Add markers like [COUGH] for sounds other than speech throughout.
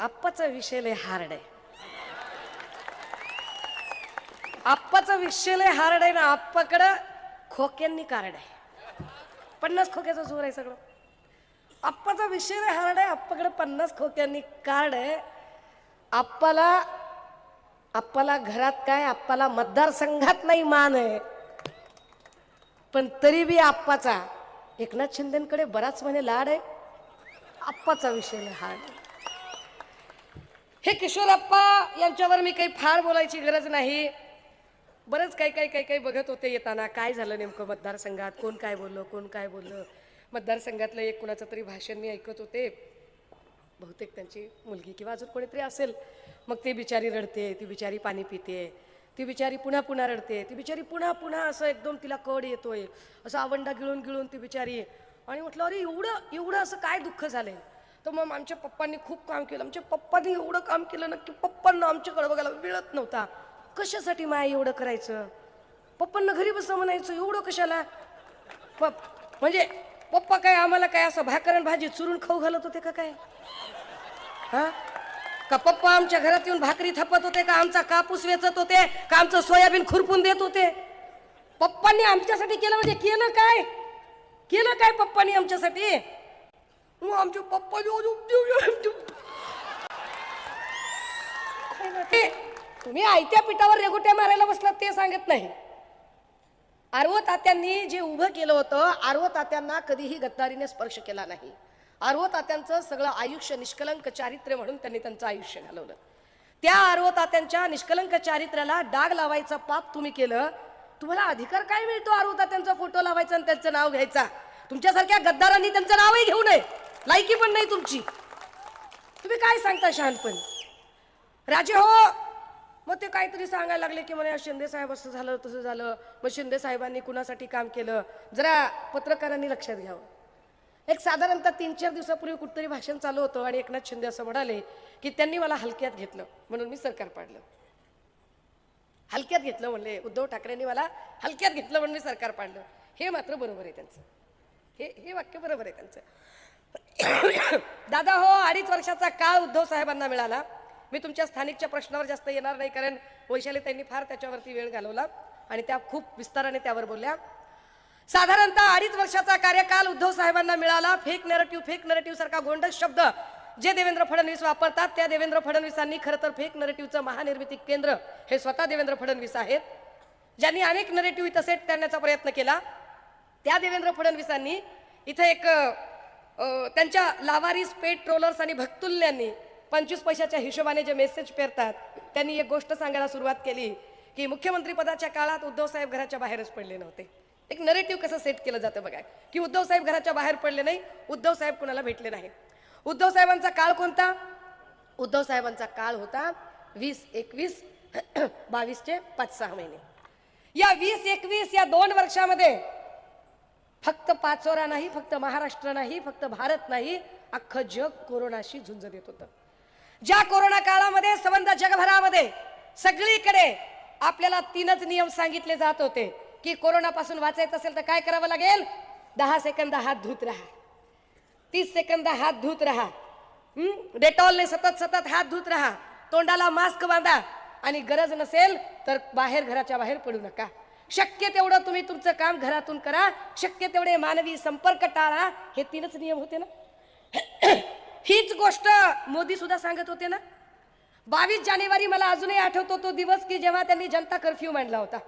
आप्पाचा विषय लय हार्ड आहे. आप्पाचा विषय लय हार्ड आहे ना आप्पाकडं खोक्यांनी कार्ड आहे. पन्नास खोक्याचा जोर आहे सगळं. आप्पाचा विषय लय हार्ड आहे आप्पाकडे पन्नास खोक्यांनी कार्ड आहे. आप्पाला आप्पाला घरात काय आप्पाला मतदारसंघात नाही मान आहे. पण तरी बी आप्पाचा एकनाथ शिंदेकडे बराच म्हणे लाड आहे. आप्पाचा विषय लय हार्ड आहे. हे किशोरप्पा यांच्यावर मी काही फार बोलायची गरज नाही. बरंच काही काही काही काही बघत होते येताना. काय झालं नेमकं मतदारसंघात? कोण काय बोललं कोण काय बोललं? मतदारसंघातलं एक कुणाचं तरी भाषण मी ऐकत होते. बहुतेक त्यांची मुलगी किंवा अजून कोणीतरी असेल. मग ती बिचारी रडते ती बिचारी पाणी पिते ती बिचारी पुन्हा पुन्हा रडते ती बिचारी पुन्हा पुन्हा असं एकदम तिला कड येतोय. असं आवंडा गिळून गिळून ती बिचारी. आणि म्हटलं अरे एवढं एवढं असं काय दुःख झालंय? तर मग आमच्या पप्पांनी खूप काम केलं. आमच्या पप्पांनी एवढं काम केलं ना की पप्पांना आमच्याकडे बघायला मिळत नव्हता. कशासाठी माय एवढं करायचं? पप्पांना घरी बसं म्हणायचं एवढं कशाला? पप म्हणजे पप्पा काय आम्हाला काय असं भाकरण भाजी चुरून खाऊ घालत होते का काय? हा? का पप्पा आमच्या घरात येऊन भाकरी थपत होते का? आमचा कापूस वेचत होते का? आमचं सोयाबीन खुरपून देत होते? पप्पांनी आमच्यासाठी केलं म्हणजे केलं काय? केलं काय पप्पांनी आमच्यासाठी? मग आमचे पप्पा ते तुम्ही आयत्या पिठावर रेगुट्या मारायला बसलात ते सांगत नाही. आरव तात्यांनी जे उभं केलं होतं आरव तात्यांना कधीही गद्दारीने स्पर्श केला नाही. आरव तात्यांचं सगळं आयुष्य निष्कलंक चारित्र्य म्हणून त्यांनी त्यांचं आयुष्य घालवलं. त्या आरव तात्यांच्या निष्कलंक चारित्र्याला डाग लावायचा पाप तुम्ही केलं तुम्हाला अधिकार काय मिळतो आरव तात्यांचा फोटो लावायचा आणि त्यांचं नाव घ्यायचा? तुमच्यासारख्या गद्दारांनी त्यांचं नावही घेऊ नये. लायकी पण नाही तुमची. तुम्ही काय सांगता शहाणपण? राजे हो मग ते काहीतरी सांगायला लागले की मला शिंदे साहेब असं झालं तसं झालं. मग शिंदे साहेबांनी कुणासाठी काम केलं? जरा पत्रकारांनी लक्षात घ्यावं. एक साधारणतः तीन चार दिवसापूर्वी कुठतरी भाषण चालू होतं आणि एकनाथ शिंदे असं म्हणाले की त्यांनी मला हलक्यात घेतलं म्हणून मी सरकार पाडलं. हलक्यात घेतलं म्हणले. उद्धव ठाकरेंनी मला हलक्यात घेतलं म्हणून मी सरकार पाडलं. हे मात्र बरोबर आहे त्यांचं. हे हे वाक्य बरोबर आहे त्यांचं. दादा हो अडीच वर्षाचा काळ उद्धव साहेबांना मिळाला. मी तुमच्या स्थानिकच्या प्रश्नावर जास्त येणार नाही कारण वैशाली त्यांनी फार त्याच्यावरती वेळ घालवला आणि त्या खूप विस्ताराने त्यावर बोलल्या. साधारणतः अडीच वर्षाचा कार्यकाल उद्धव साहेबांना मिळाला. फेक नरेटिव्ह फेक नरेटिव्ह सारखा गोंडस शब्द जे देवेंद्र फडणवीस वापरतात त्या देवेंद्र फडणवीसांनी खरं तर फेक नरेटिव्हचं महानिर्मिती केंद्र हे स्वतः देवेंद्र फडणवीस आहेत. ज्यांनी अनेक नरेटिव्ह इथं सेट करण्याचा प्रयत्न केला त्या देवेंद्र फडणवीसांनी इथं एक त्यांच्या लावारीस पेट ट्रोलर्स आणि भक्तुल्यांनी पंचवीस पैशाच्या हिशोबाने जे मेसेज पेरतात त्यांनी एक गोष्ट सांगायला सुरुवात केली की मुख्यमंत्रीपदाच्या काळात उद्धवसाहेब घराच्या बाहेरच पडले नव्हते. एक नरेटिव्ह कसं सेट केलं जातं बघा की उद्धवसाहेब घराच्या बाहेर पडले नाही उद्धव साहेब कुणाला भेटले नाही. उद्धव साहेबांचा काळ कोणता? उद्धव साहेबांचा काळ होता वीस एकवीस बावीसचे पाच सहा महिने. या वीस एकवीस या दोन वर्षामध्ये फक्त पाचोरा नाही फक्त महाराष्ट्र नाही फक्त भारत नाही अख्खं जग कोरोनाशी झुंज देत होतं. ज्या कोरोना काळामध्ये संबंध जगभरामध्ये सगळीकडे आपल्याला तीनच नियम सांगितले जात होते की कोरोनापासून वाचायचं असेल तर काय करावं लागेल? दहा सेकंद हात धुत राहा. तीस सेकंद हात धुत राहा. डेटॉलने सतत सतत हात धुत राहा. तोंडाला मास्क बांधा. आणि गरज नसेल तर बाहेर घराच्या बाहेर पडू नका. शक्य तेवढं तुम्ही तुमचं काम घरातून करा. शक्य तेवढे मानवी संपर्क टाळा. हे तीनच नियम होते ना? [CLEARS THROAT] हीच गोष्ट मोदी सुद्धा सांगत होते ना? बावीस जानेवारी मला अजूनही आठवतो तो दिवस की जेव्हा त्यांनी जनता कर्फ्यू मांडला होता.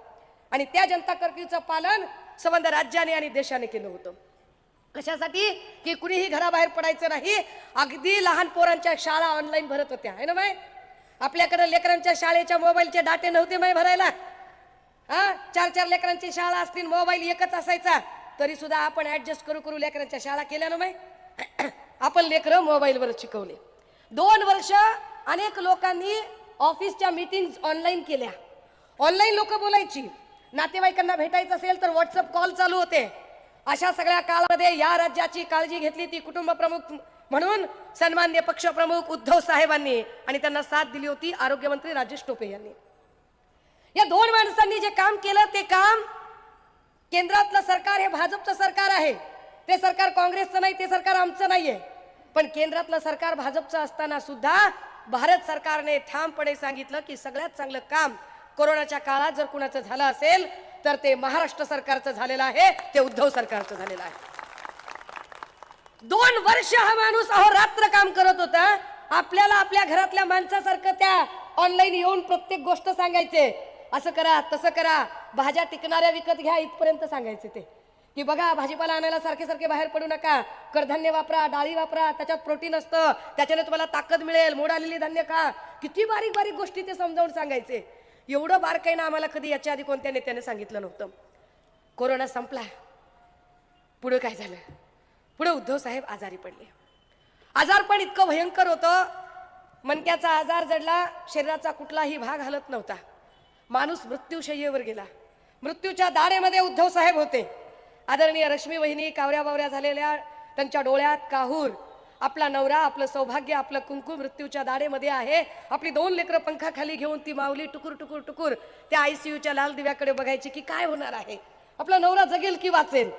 आणि त्या जनता कर्फ्यूचं पालन संबंध राज्याने आणि देशाने केलं होतं. कशासाठी? की कुणीही घराबाहेर पडायचं नाही. अगदी लहान पोरांच्या शाळा ऑनलाईन भरत होत्या. आहे ना माय आपल्याकडे लेकरांच्या शाळेच्या मोबाईलचे डाटे नव्हते माय भरायला. चार चार लेकरांची शाळा असतील मोबाईल एकच असायचा. तरी सुद्धा आपण ऍडजस्ट करू करू लेकरांच्या शाळा केल्या ना [CLEARS THROAT] आपण लेकरं मोबाईलवर शिकवले. दोन वर्ष अनेक लोकांनी ऑफिसच्या मीटिंग ऑनलाईन केल्या. ऑनलाईन लोक बोलायची. नातेवाईकांना भेटायचं असेल तर व्हॉट्सअप कॉल चालू होते. अशा सगळ्या काळामध्ये या राज्याची काळजी घेतली ती कुटुंब प्रमुख म्हणून सन्मान्य पक्षप्रमुख उद्धव साहेबांनी आणि त्यांना साथ दिली होती आरोग्यमंत्री राजेश टोपे यांनी. या दोन माणसांनी जे काम केलं ते काम केंद्रातलं सरकार हे भाजपचं सरकार आहे. ते सरकार काँग्रेसचं नाही ते सरकार आमचं नाहीये. पण केंद्रातलं सरकार भाजपचं असताना सुद्धा भारत सरकारने ठामपणे सांगितलं की सगळ्यात चांगलं काम कोरोनाच्या काळात जर कुणाचं झालं असेल तर ते महाराष्ट्र सरकारचं झालेलं आहे ते उद्धव सरकारचं झालेलं आहे. दोन वर्ष हा माणूस अहो रात्र काम करत होता. आपल्याला आपल्या घरातल्या माणसासारखं त्या ऑनलाईन येऊन प्रत्येक गोष्ट सांगायचे. असं करा तसं करा. भाज्या टिकणाऱ्या विकत घ्या इथपर्यंत सांगायचे ते. की बघा भाजीपाला आणायला सारखे सारखे बाहेर पडू नका. कडधान्य वापरा डाळी वापरा त्याच्यात प्रोटीन असतं. त्याच्याने तुम्हाला ताकद मिळेल. मोड आलेली धान्य खा. किती बारीक बारीक गोष्टी ते समजावून सांगायचे. एवढं बारकाईनं आम्हाला कधी याच्या आधी कोणत्या नेत्याने सांगितलं नव्हतं. कोरोना संपला. पुढे काय झालं? पुढे उद्धव साहेब आजारी पडले. आजार पण इतकं भयंकर होतं. मणक्याचा आजार जडला शरीराचा कुठलाही भाग हलत नव्हता. माणूस मृत्यूशय्येवर गेला. मृत्यूच्या दारेमध्ये उद्धव साहेब होते. आदरणीय रश्मी वहिनी कावऱ्या बावऱ्या झालेल्या त्यांच्या डोळ्यात काहूर. आपला नवरा आपलं सौभाग्य आपलं कुंकू मृत्यूच्या दाडेमध्ये आहे. आपली दोन लेकरं पंखाखाली घेऊन ती माऊली टुकूर टुकूर टुकुर त्या आयसीयूच्या लाल दिव्याकडे बघायची की काय होणार आहे? आपला नवरा जगेल की वाचेल?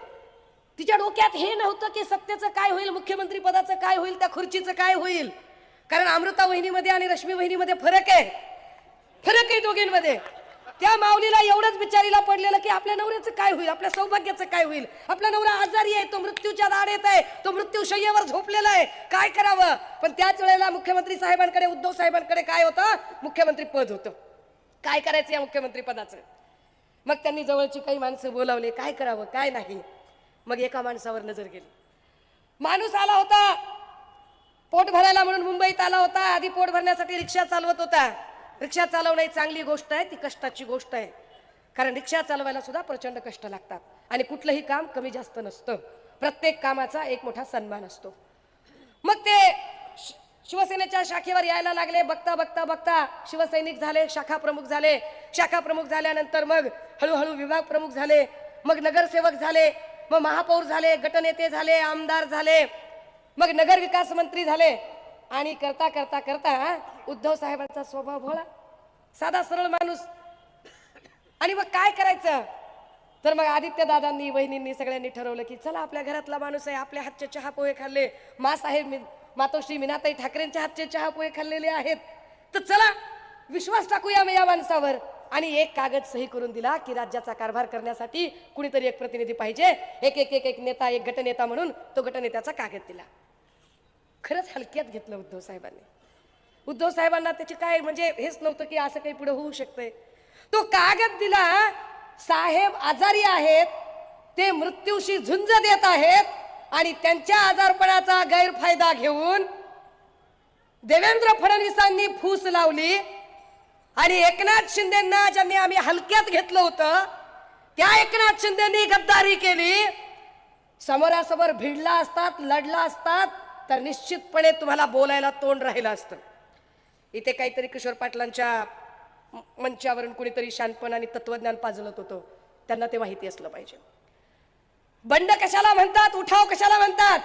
तिच्या डोक्यात हे नव्हतं की सत्तेचं काय होईल मुख्यमंत्री पदाचं काय होईल त्या खुर्चीचं काय होईल? कारण अमृता वहिनीमध्ये आणि रश्मी वहिनीमध्ये फरक आहे. फरक आहे दोघींमध्ये. त्या माऊलीला एवढंच बिचारीला पडलेलं की आपल्या नवऱ्याचं काय होईल? आपल्या सौभाग्याचं काय होईल? आपला नवरा आजारी आहे तो मृत्यूच्या दाढेत आहे तो मृत्यू शय्येवर झोपलेला आहे. काय करावं? पण त्याच वेळेला मुख्यमंत्री साहेबांकडे उद्धव साहेबांकडे काय होतं? मुख्यमंत्री पद होतं. काय करायचं या मुख्यमंत्री पदाचं? मग त्यांनी जवळची काही माणसं बोलावले. काय करावं? काय नाही. मग एका माणसावर नजर गेली. माणूस आला होता. पोट भरायला म्हणून मुंबईत आला होता. आधी पोट भरण्यासाठी रिक्षा चालवत होता. रिक्षा चालवणं ही चांगली गोष्ट आहे ती कष्टाची गोष्ट आहे. कारण रिक्षा चालवायला सुद्धा प्रचंड कष्ट लागतात. आणि कुठलंही काम कमी जास्त नसतं. प्रत्येक कामाचा एक मोठा सन्मान असतो. मग ते शि- शिवसेनेच्या शाखेवर यायला लागले. बघता बघता बघता शिवसैनिक झाले शाखा प्रमुख झाले. शाखा प्रमुख झाल्यानंतर मग हळूहळू विभाग प्रमुख झाले. मग नगरसेवक झाले. मग महापौर झाले गटनेते झाले आमदार झाले. मग नगर विकास मंत्री झाले. आणि करता करता करता उद्धव साहेबांचा स्वभाव भोळा. साधा सरळ माणूस. आणि मग काय करायचं? तर मग आदित्य दादांनी वहिनींनी सगळ्यांनी ठरवलं की चला आपल्या घरातला माणूस आहे आपल्या हातचे चहा पोहे खाल्ले. मासाहेब मी मातोश्री मीनाताई ठाकरेंच्या हातचे चहा पोहे खाल्लेले आहेत. तर चला विश्वास टाकूया मग या माणसावर. आणि एक कागद सही करून दिला की राज्याचा कारभार करण्यासाठी कुणीतरी एक प्रतिनिधी पाहिजे. एक एक एक एक नेता एक गटनेता म्हणून तो गटनेत्याचा कागद दिला. खरंच हलक्यात घेतलं उद्धव साहेबांनी. उद्धव साहेबांना त्याची काय म्हणजे हेच नव्हतं की असं काही पुढे होऊ शकतंय. तो कागद दिला साहेब आजारी आहेत ते मृत्यूशी झुंज देत आहेत आणि त्यांच्या आजारपणाचा गैरफायदा घेऊन देवेंद्र फडणवीसांनी फूस लावली आणि एकनाथ शिंदेना ज्यांनी आम्ही हलक्यात घेतलं होतं त्या एकनाथ शिंदेनी गद्दारी केली. समोरासमोर भिडला असतात लढला असतात तर निश्चितपणे तुम्हाला बोलायला तोंड राहिलं असतं. इथे काहीतरी किशोर पाटलांच्या मंचावरून कुणीतरी शानपण आणि तत्वज्ञान पाजलत होतं. त्यांना ते माहिती असलं पाहिजे. बंड कशाला म्हणतात? उठाव कशाला म्हणतात?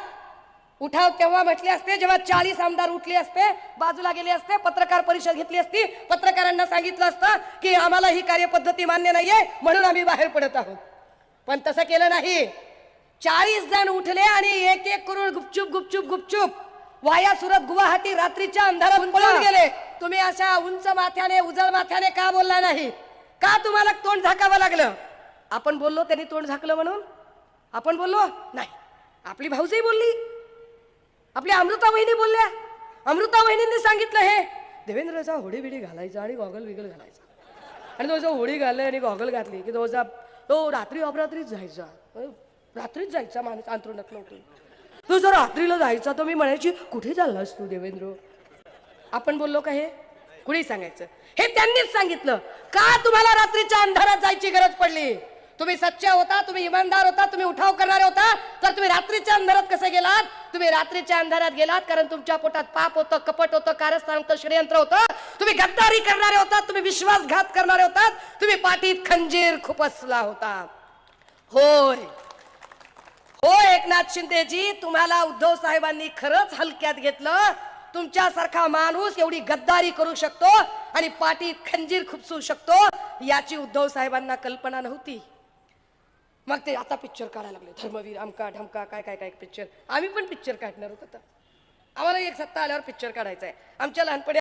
उठाव तेव्हा म्हटले असते जेव्हा चाळीस आमदार उठले असते बाजूला गेले असते पत्रकार परिषद घेतली असती पत्रकारांना सांगितलं असतं की आम्हाला ही कार्यपद्धती मान्य नाहीये म्हणून आम्ही बाहेर पडत आहोत. पण तसं केलं नाही. चाळीस जण उठले आणि एक एक करून गुपचूप गुपचूप गुपचूप. वाया सुरत गुवाहाटी रात्रीच्या अंधारात पळून गेले? तुम्ही अशा उंच माथ्याने उजळ माथ्याने का बोलला नाही? का तुम्हाला तोंड झाकावं लागलं? आपण बोललो त्यांनी तोंड झाकलं म्हणून? आपण बोललो? नाही. आपली भाऊजही बोलली. आपल्या अमृता वहिनी बोलल्या. अमृता वहिनींनी सांगितलं हे. देवेंद्रचा होडी बिडी घालायचा आणि गॉगल बिगल घालायचा. आणि तो जो होडी घालले आणि गॉगल घातली की तो तो रात्री अपरात्रीच जायचा. रात्रीच जायचा माणूस अंतरुणात उठून तू जर रात्रीला जायचा तर मी म्हणायची कुठे चाललास तू देवेंद्र? आपण बोललो का हे? कुणी सांगायचं? हे त्यांनीच सांगितलं. का तुम्हाला रात्रीच्या अंधारात जायची गरज पडली? तुम्ही सच्चा होता तुम्ही इमानदार होता तुम्ही उठाव करणारे होता. तर तुम्ही रात्रीच्या अंधारात कसे गेलात? तुम्ही रात्रीच्या अंधारात गेलात कारण तुमच्या पोटात पाप होतं कपट होतं कारस्थान होतं षडयंत्र होतं. तुम्ही गद्दारी करणारे होतात तुम्ही विश्वासघात करणारे होतात. तुम्ही पाठीत खंजीर खुपसला होता. होय. हो एकनाथ शिंदेजी तुम्हाला उद्धव साहेबांनी खरंच हलक्यात घेतलं. तुमच्यासारखा माणूस एवढी गद्दारी करू शकतो आणि पाठीत खंजीर खुपसू शकतो याची उद्धव साहेबांना कल्पना नव्हती. मग ते आता पिक्चर काढायला लागले. धर्मवीर अमका ढमका काय काय काय पिक्चर आम्ही पण पिक्चर काढणार होतो आम्हाला एक सत्ता आल्यावर पिक्चर काढायचा आहे आमच्या लहानपणी